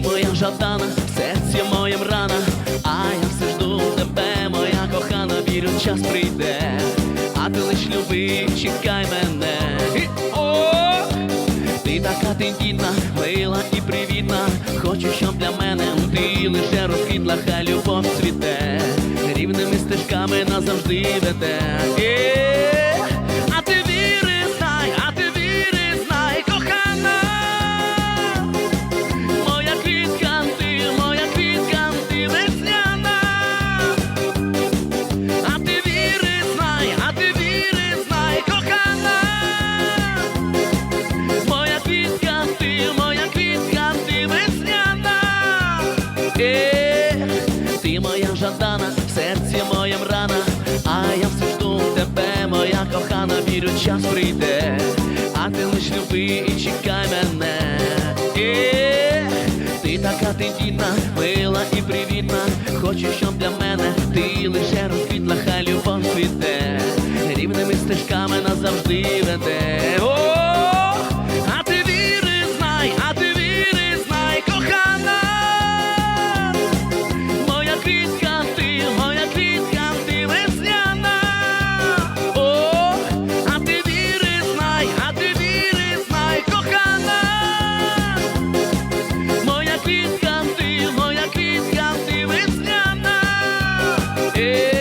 Жадана, в серці моєм рана, а я все жду тебе, моя кохана, вірю, час прийде, а ти лиш люби, чекай мене. Ти така тендітна, мила і привітна. Хочу, щоб для мене ти лише розквітла, хай любов цвіте, рівними стежками назавжди веде. Моя в серці моєм рана, а я все жду тебе, моя кохана, вірю, час прийде, а ти лиш люби і чекай мене. Ех, ти така тендітна, мила і привітна. Хочу, щоб для мене ти лише розквітла, хай любов цвіте, рівними стежками назавжди! Yeah.